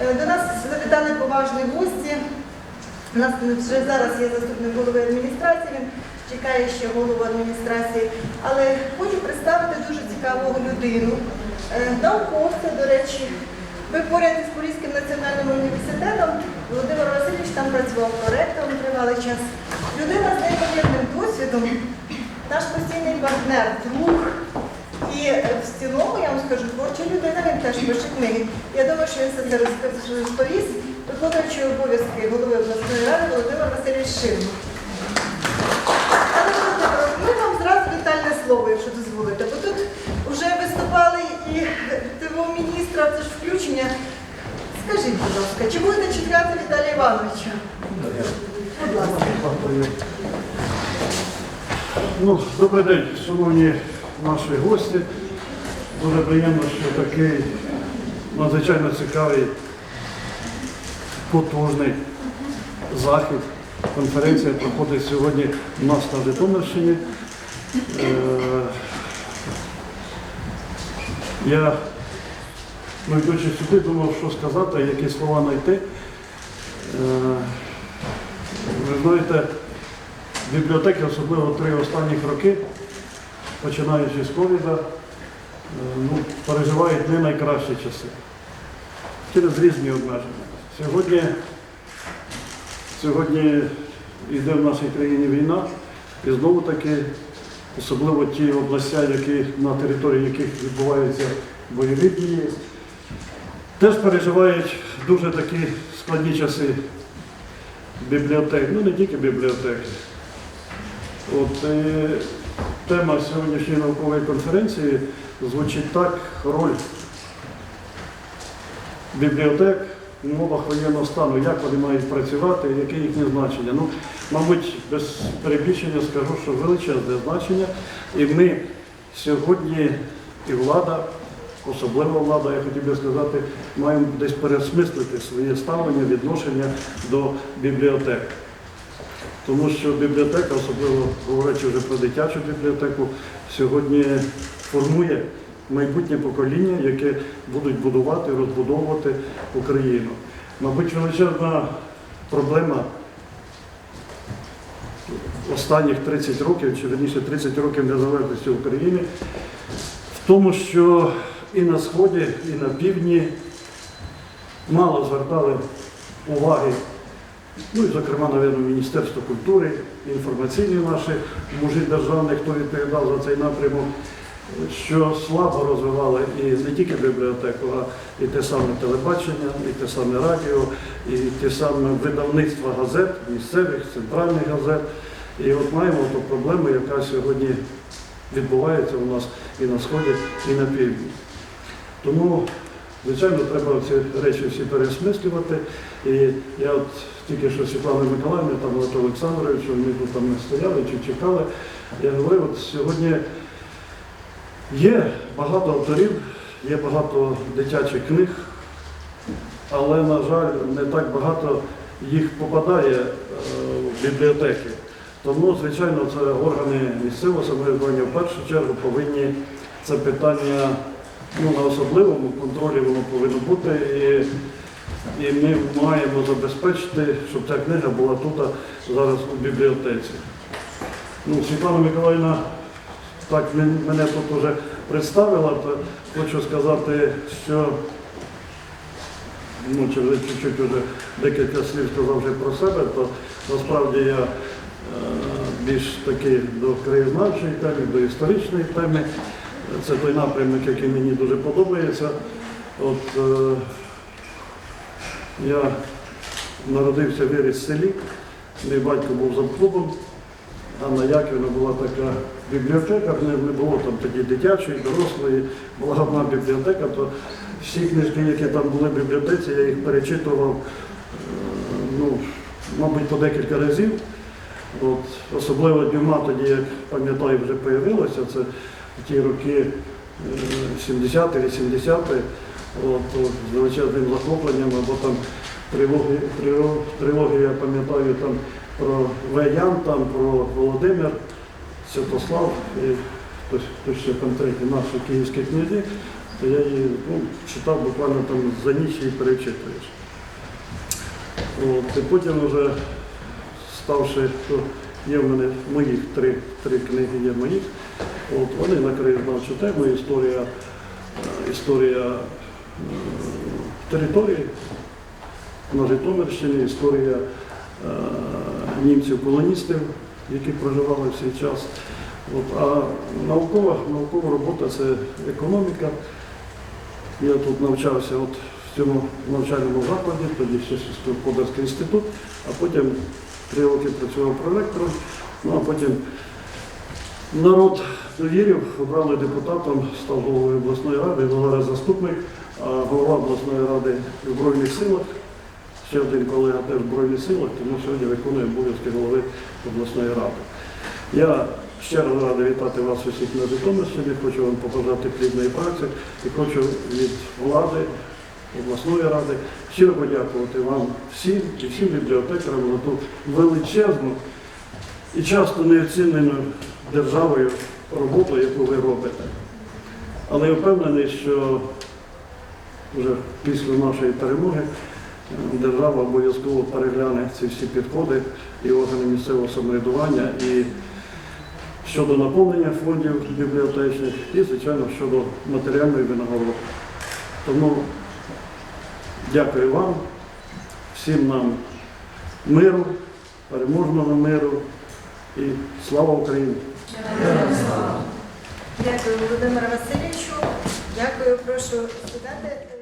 Е, До нас завітали поважні гості. У нас вже зараз є заступник голови адміністрації, він чекає ще голову адміністрації. Але хочу представити дуже цікаву людину, Е, науковця, до речі. Ви поряд із Поліським національним університетом Володимир Васильович там працював проректором тривалий час. Людина з неймовірним досвідом, наш постійний партнер, друг. Е, я творча людина, він теж пише книги. Я думаю, що він це розповість, виконуючий обов'язки голови обласної ради Володимир Васильович Шило. Але ми вам зразу вітальне слово, якщо дозволите. Бо тут вже виступали і ТВО міністра, це ж включення. Скажіть, будь ласка, чи будете чекати Віталія Івановича? Будь ласка. Ну, добрий день, шановні наші гості. Дуже приємно, що такий надзвичайно цікавий, потужний захід, конференція проходить сьогодні у нас на Житомирщині. Е, Я, ну, йдучи сюди, думав, що сказати, які слова знайти. Е, Ви знаєте, бібліотеки, особливо три останніх роки, починаючи з ковіда, ну, переживають не найкращі часи через різні обмеження. Сьогодні, сьогодні йде в нашій країні війна, і знову таки, особливо ті області, які, на території яких відбуваються бойові дії, теж переживають дуже такі складні часи бібліотек, ну не тільки бібліотеки. От е, тема сьогоднішньої наукової конференції звучить так: роль бібліотек в умовах воєнного стану, як вони мають працювати, яке їхнє значення. Ну, мабуть, без перебільшення скажу, що величезне значення. І ми сьогодні, і влада, особлива влада, я хотів би сказати, маємо десь переосмислити своє ставлення, відношення до бібліотек. Тому що бібліотека, особливо говорячи вже про дитячу бібліотеку, сьогодні формує майбутнє покоління, яке будуть будувати, розбудовувати Україну. Мабуть, величезна проблема останніх 30 років, чи верніше 30 років незалежності України, в тому, що і на Сході, і на півдні мало звертали уваги Ну і, зокрема, навіть, Міністерство культури, інформаційні наші мужі державні, хто відповідав за цей напрямок, що слабо розвивали і не тільки бібліотеку, а і те саме телебачення, і те саме радіо, і те саме видавництво газет, місцевих, центральних газет. І от маємо ту проблему, яка сьогодні відбувається у нас і на Сході, і на півдні. Тому, звичайно, треба ці речі всі переосмислювати. І я от тільки що Світлана Миколаївна, там Олег Олександрович, ми тут там не стояли чи чекали. Я говорив, от сьогодні є багато авторів, є багато дитячих книг, але, на жаль, не так багато їх попадає е, в бібліотеки. Тому, звичайно, це органи місцевого самоврядування в першу чергу повинні це питання ну, на особливому контролі воно повинно бути. І і ми маємо забезпечити, щоб ця книга була тут зараз у бібліотеці. Ну, Світлана Миколаївна так мене тут вже представила, то хочу сказати, що ну, чи чуть-чуть вже декілька слів сказав вже про себе, то насправді я е, більш таки до краєзнавчої теми, до історичної теми. Це той напрямок, який мені дуже подобається. От, е, я народився виріс в селі, мій батько був завклубом, Анна Яківна була така бібліотека, в не було там тоді дитячої, дорослої, була одна бібліотека, то всі книжки, які там були в бібліотеці, я їх перечитував, е, ну, мабуть, по декілька разів. От, особливо Дюма тоді, як пам'ятаю, вже з'явилося, в ті роки е, 70-80-ті, от, от, з величезним захопленням, або там тривоги, тривоги, я пам'ятаю там про Веян, там про Володимир, Святослав і хтось, ще там третій наші київські князі. то я її ну, читав буквально там за ніч і перечитуєш. От, і потім вже ставши, то є в мене моїх три, три книги є моїх. От, вони на краєзнавчу тему, історія, е, історія е, території на Житомирщині, історія е, німців-колоністів, які проживали в цей час. От, а наукова, наукова робота це економіка. Я тут навчався от в цьому навчальному закладі, тоді ще сільськогосподарський інститут, а потім три роки працював проректором, ну а потім народ довірив, обрали депутатом, став головою обласної ради, ну, зараз заступник, а голова обласної ради в Збройних силах. Ще один колега теж в Збройних силах, тому сьогодні виконує обов'язки голови обласної ради. Я ще раз радий вітати вас усіх на Житомирщині, хочу вам побажати плідної праці і хочу від влади, обласної ради щиро подякувати вам всім і всім бібліотекарам за ту величезну і часто неоцінену державою роботу, яку ви робите. Але я впевнений, що вже після нашої перемоги е, держава обов'язково перегляне ці всі підходи і органи місцевого самоврядування і щодо наповнення фондів бібліотечних і, звичайно, щодо матеріальної винагороди. Тому дякую вам, всім нам миру, переможного миру і слава Україні! Дякую, Володимиру Васильовичу. Дякую, прошу сідати.